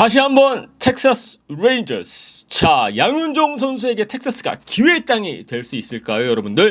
다시 한번 텍사스 레인저스. 자, 양윤종 선수에게 텍사스가 기회의 땅이 될 수 있을까요, 여러분들?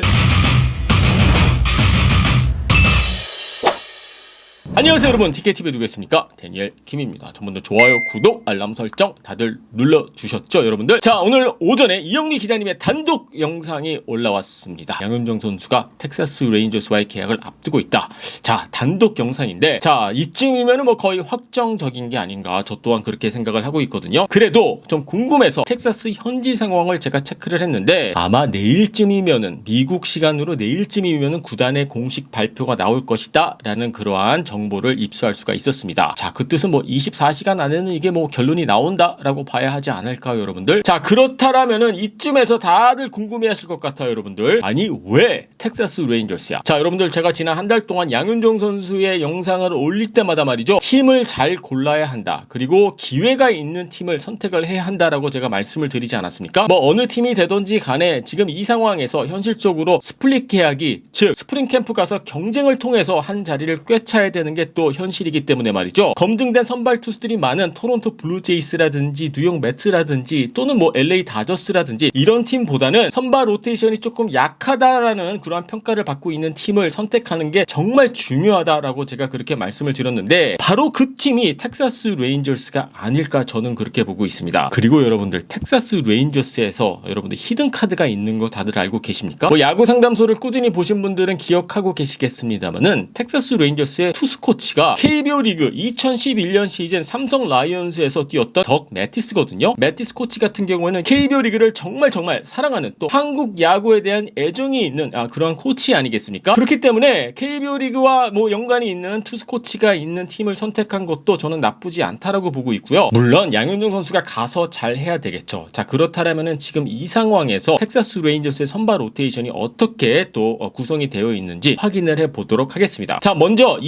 안녕하세요 여러분 TKTV 누구겠습니까? 데니엘 김입니다. 전번도 좋아요, 구독, 알람 설정 다들 눌러주셨죠 여러분들? 자 오늘 오전에 이영미 기자님의 단독 영상이 올라왔습니다. 양현종 선수가 텍사스 레인저스와의 계약을 앞두고 있다. 자 단독 영상인데 자 이쯤이면 뭐 거의 확정적인 게 아닌가 저 또한 그렇게 생각을 하고 있거든요. 그래도 좀 궁금해서 텍사스 현지 상황을 제가 체크를 했는데 아마 내일쯤이면은 미국 시간으로 내일쯤이면은 구단의 공식 발표가 나올 것이다 라는 그러한 정 보를 입수할 수가 있었습니다. 자, 그 뜻은 뭐 24시간 안에는 이게 뭐 결론이 나온다라고 봐야 하지 않을까요, 여러분들? 자, 그렇다라면은 이쯤에서 다들 궁금해 하실 것 같아요, 여러분들. 아니, 왜 텍사스 레인저스야? 자, 여러분들 제가 지난 한 달 동안 양윤종 선수의 영상을 올릴 때마다 말이죠. 팀을 잘 골라야 한다. 그리고 기회가 있는 팀을 선택을 해야 한다라고 제가 말씀을 드리지 않았습니까? 뭐 어느 팀이 되든지 간에 지금 이 상황에서 현실적으로 스플릿 계약이 즉 스프링 캠프 가서 경쟁을 통해서 한 자리를 꿰차야 되는 게 또 현실이기 때문에 말이죠. 검증된 선발 투수들이 많은 토론토 블루제이스라든지 뉴욕 매츠라든지 또는 뭐 LA 다저스라든지 이런 팀보다는 선발 로테이션이 조금 약하다라는 그러한 평가를 받고 있는 팀을 선택하는 게 정말 중요하다라고 제가 그렇게 말씀을 드렸는데 바로 그 팀이 텍사스 레인저스가 아닐까 저는 그렇게 보고 있습니다. 그리고 여러분들 텍사스 레인저스에서 여러분들 히든 카드가 있는 거 다들 알고 계십니까? 뭐 야구 상담소를 꾸준히 보신 분들은 기억하고 계시겠습니다만은 텍사스 레인저스의 투수 코치가 KBO 리그 2011년 시즌 삼성 라이온즈에서 뛰었던 덕 매티스거든요. 매티스 코치 같은 경우에는 KBO 리그를 정말 정말 사랑하는 또 한국 야구에 대한 애정이 있는 아, 그런 코치 아니겠습니까? 그렇기 때문에 KBO 리그와 뭐 연관이 있는 투수 코치가 있는 팀을 선택한 것도 저는 나쁘지 않다라고 보고 있고요. 물론 양현종 선수가 가서 잘 해야 되겠죠. 자 그렇다면은 지금 이 상황에서 텍사스 레인저스의 선발 로테이션이 어떻게 또 어, 구성이 되어 있는지 확인을 해 보도록 하겠습니다. 자 먼저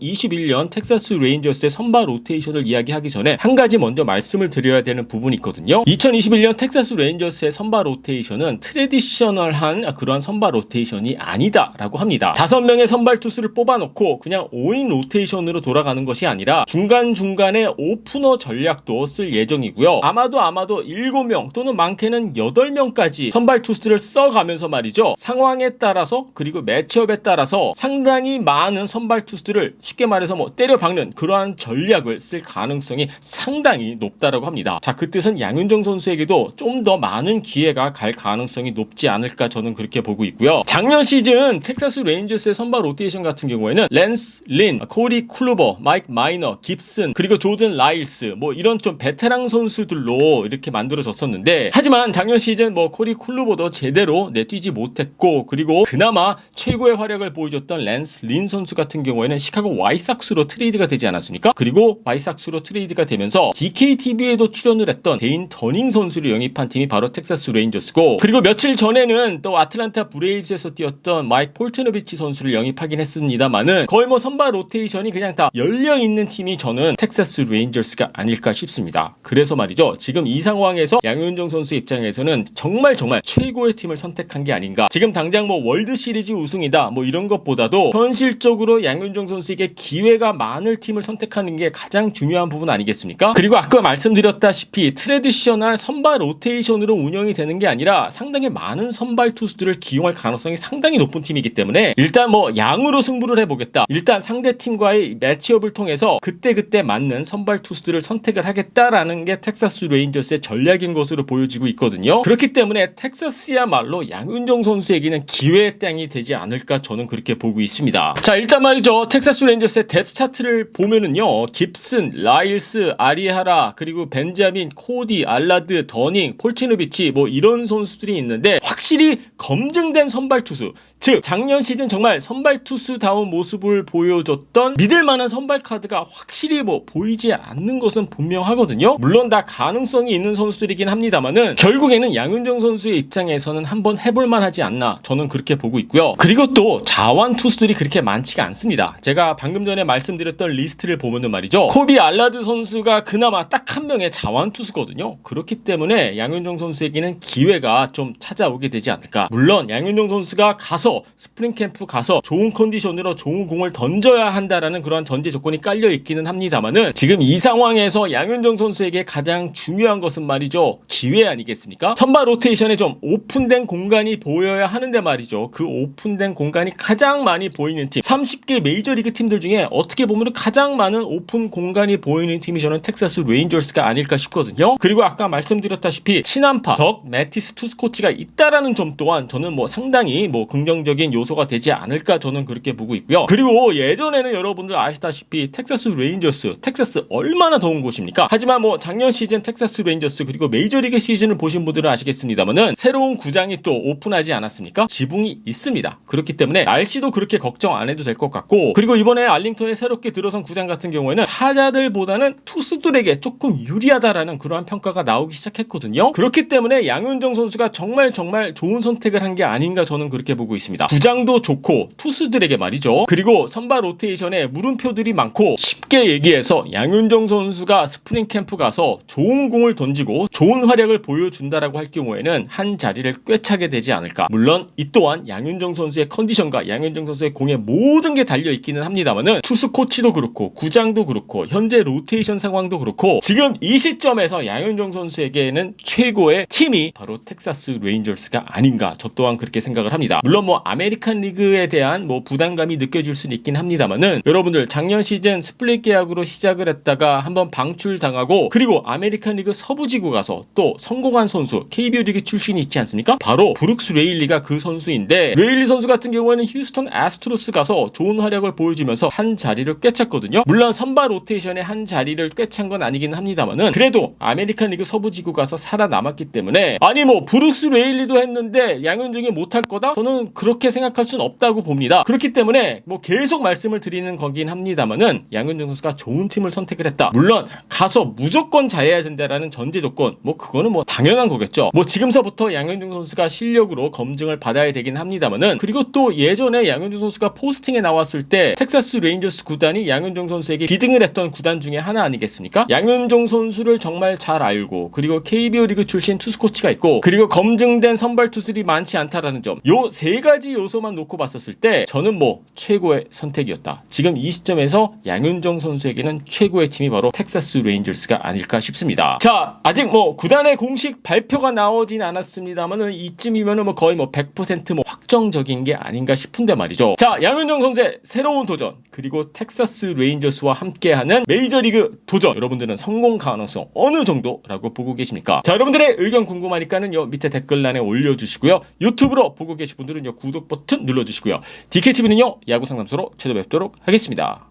2021년 텍사스 레인저스의 선발 로테이션을 이야기하기 전에 한 가지 먼저 말씀을 드려야 되는 부분이 있거든요. 2021년 텍사스 레인저스의 선발 로테이션은 트레디셔널한 그러한 선발 로테이션이 아니다라고 합니다. 다섯 명의 선발 투수를 뽑아놓고 그냥 5인 로테이션으로 돌아가는 것이 아니라 중간중간에 오프너 전략도 쓸 예정이고요. 아마도 아마도 7명 또는 많게는 8명까지 선발 투수들을 써가면서 말이죠. 상황에 따라서 그리고 매치업에 따라서 상당히 많은 선발 투수들을 쉽게 말해서 뭐 때려 박는 그러한 전략을 쓸 가능성이 상당히 높다라고 합니다. 자, 그 뜻은 양윤정 선수에게도 좀 더 많은 기회가 갈 가능성이 높지 않을까 저는 그렇게 보고 있고요. 작년 시즌 텍사스 레인저스의 선발 로테이션 같은 경우에는 랜스 린, 코리 쿨루버, 마이크 마이너, 깁슨, 그리고 조든 라일스 뭐 이런 좀 베테랑 선수들로 이렇게 만들어졌었는데 하지만 작년 시즌 뭐 코리 쿨루버도 제대로 내뛰지 못했고 그리고 그나마 최고의 활약을 보여줬던 랜스 린 선수 같은 경우에는 시카고 와이삭스로 트레이드가 되지 않았습니까? 그리고 와이삭스로 트레이드가 되면서 DKTV에도 출연을 했던 데인 더닝 선수를 영입한 팀이 바로 텍사스 레인저스고 그리고 며칠 전에는 또 아틀란타 브레이브스에서 뛰었던 마이크 폴트너비치 선수를 영입하긴 했습니다만은 거의 뭐 선발 로테이션이 그냥 다 열려 있는 팀이 저는 텍사스 레인저스가 아닐까 싶습니다. 그래서 말이죠. 지금 이 상황에서 양윤종 선수 입장에서는 정말 정말 최고의 팀을 선택한 게 아닌가. 지금 당장 뭐 월드 시리즈 우승이다 뭐 이런 것보다도 현실적으로 양윤종 선수에게 기회가 많을 팀을 선택하는 게 가장 중요한 부분 아니겠습니까? 그리고 아까 말씀드렸다시피 트레디셔널 선발 로테이션으로 운영이 되는 게 아니라 상당히 많은 선발 투수들을 기용할 가능성이 상당히 높은 팀이기 때문에 일단 뭐 양으로 승부를 해보겠다. 일단 상대 팀과의 매치업을 통해서 그때그때 맞는 선발 투수들을 선택을 하겠다라는 게 텍사스 레인저스의 전략인 것으로 보여지고 있거든요. 그렇기 때문에 텍사스야말로 양윤종 선수에게는 기회의 땅이 되지 않을까 저는 그렇게 보고 있습니다. 자 일단 말이죠. 텍사스 레인저스의 뎁스 차트를 보면은요. 깁슨, 라일스, 아리하라 그리고 벤자민, 코디, 알라드, 더닝, 폴치노비치 뭐 이런 선수들이 있는데 확실히 검증된 선발 투수 즉 작년 시즌 정말 선발 투수다운 모습을 보여줬던 믿을 만한 선발 카드가 확실히 뭐 보이지 않는 것은 분명하거든요. 물론 다 가능성이 있는 선수들이긴 합니다만은 결국에는 양윤정 선수의 입장에서는 한번 해볼 만 하지 않나 저는 그렇게 보고 있고요. 그리고 또 자완 투수들이 그렇게 많지가 않습니다. 제가 방금 전에 말씀드렸던 리스트를 보면은 말이죠. 코비 알라드 선수가 그나마 딱 한 명의 자완 투수거든요. 그렇기 때문에 양윤정 선수에게는 기회가 좀 찾아오게 되지 되지 않을까. 물론 양윤종 선수가 가서 스프링 캠프 가서 좋은 컨디션으로 좋은 공을 던져야 한다라는 그러한 전제 조건이 깔려 있기는 합니다만은 지금 이 상황에서 양윤종 선수에게 가장 중요한 것은 말이죠. 기회 아니겠습니까? 선발 로테이션에 좀 오픈된 공간이 보여야 하는데 말이죠. 그 오픈된 공간이 가장 많이 보이는 팀. 30개 메이저리그 팀들 중에 어떻게 보면 가장 많은 오픈 공간이 보이는 팀이 저는 텍사스 레인저스가 아닐까 싶거든요. 그리고 아까 말씀드렸다시피 친한파 덕 매티스 투스코치가 있다라는 점 또한 저는 뭐 상당히 뭐 긍정적인 요소가 되지 않을까 저는 그렇게 보고 있고요. 그리고 예전에는 여러분들 아시다시피 텍사스 레인저스, 텍사스 얼마나 더운 곳입니까? 하지만 뭐 작년 시즌 텍사스 레인저스 그리고 메이저리그 시즌을 보신 분들은 아시겠습니다만은 새로운 구장이 또 오픈하지 않았습니까? 지붕이 있습니다. 그렇기 때문에 날씨도 그렇게 걱정 안 해도 될 것 같고 그리고 이번에 알링턴에 새롭게 들어선 구장 같은 경우에는 타자들보다는 투수들에게 조금 유리하다라는 그러한 평가가 나오기 시작했거든요. 그렇기 때문에 양윤정 선수가 정말 정말 좋은 선택을 한 게 아닌가 저는 그렇게 보고 있습니다. 구장도 좋고 투수들에게 말이죠. 그리고 선발 로테이션에 물음표들이 많고 쉽게 얘기해서 양윤정 선수가 스프링 캠프 가서 좋은 공을 던지고 좋은 활약을 보여준다라고 할 경우에는 한 자리를 꿰차게 되지 않을까. 물론 이 또한 양윤정 선수의 컨디션과 양윤정 선수의 공의 모든 게 달려 있기는 합니다만은 투수 코치도 그렇고 구장도 그렇고 현재 로테이션 상황도 그렇고 지금 이 시점에서 양윤정 선수에게는 최고의 팀이 바로 텍사스 레인저스가 아닌가. 저 또한 그렇게 생각을 합니다. 물론 뭐 아메리칸 리그에 대한 뭐 부담감이 느껴질 수는 있긴 합니다만은 여러분들 작년 시즌 스플릿 계약으로 시작을 했다가 한번 방출당하고 그리고 아메리칸 리그 서부지구 가서 또 성공한 선수 KBO 리그 출신이 있지 않습니까? 바로 브룩스 레일리가 그 선수인데 레일리 선수 같은 경우에는 휴스턴 아스트로스 가서 좋은 활약을 보여주면서 한 자리를 꿰찼거든요. 물론 선발 로테이션에 한 자리를 꿰찬 건 아니긴 합니다만은 그래도 아메리칸 리그 서부지구 가서 살아남았기 때문에 아니 뭐 브룩스 레일리도 했는 데 양현종이 못할 거다? 저는 그렇게 생각할 수는 없다고 봅니다. 그렇기 때문에 뭐 계속 말씀을 드리는 거긴 합니다만은 양현종 선수가 좋은 팀을 선택을 했다. 물론 가서 무조건 잘해야 된다라는 전제 조건 뭐 그거는 뭐 당연한 거겠죠. 뭐 지금서부터 양현종 선수가 실력으로 검증을 받아야 되긴 합니다만은 그리고 또 예전에 양현종 선수가 포스팅에 나왔을 때 텍사스 레인저스 구단이 양현종 선수에게 비등을 했던 구단 중에 하나 아니겠습니까? 양현종 선수를 정말 잘 알고 그리고 KBO 리그 출신 투수 코치가 있고 그리고 검증된 선발 투수들이 많지 않다라는 점. 요 세 가지 요소만 놓고 봤었을 때 저는 뭐 최고의 선택이었다. 지금 이 시점에서 양현종 선수에게는 최고의 팀이 바로 텍사스 레인저스가 아닐까 싶습니다. 자, 아직 뭐 구단의 공식 발표가 나오진 않았습니다만은 이쯤이면은 뭐 거의 뭐 100%뭐 확정적인 게 아닌가 싶은데 말이죠. 자, 양현종 선수의 새로운 도전 그리고 텍사스 레인저스와 함께하는 메이저리그 도전 여러분들은 성공 가능성 어느 정도라고 보고 계십니까? 자, 여러분들의 의견 궁금하니까는 요 밑에 댓글란에 올려주시고요. 유튜브로 보고 계신 분들은 요 구독 버튼 눌러주시고요. DKTV는요 야구 상담소로 찾아뵙도록 하겠습니다.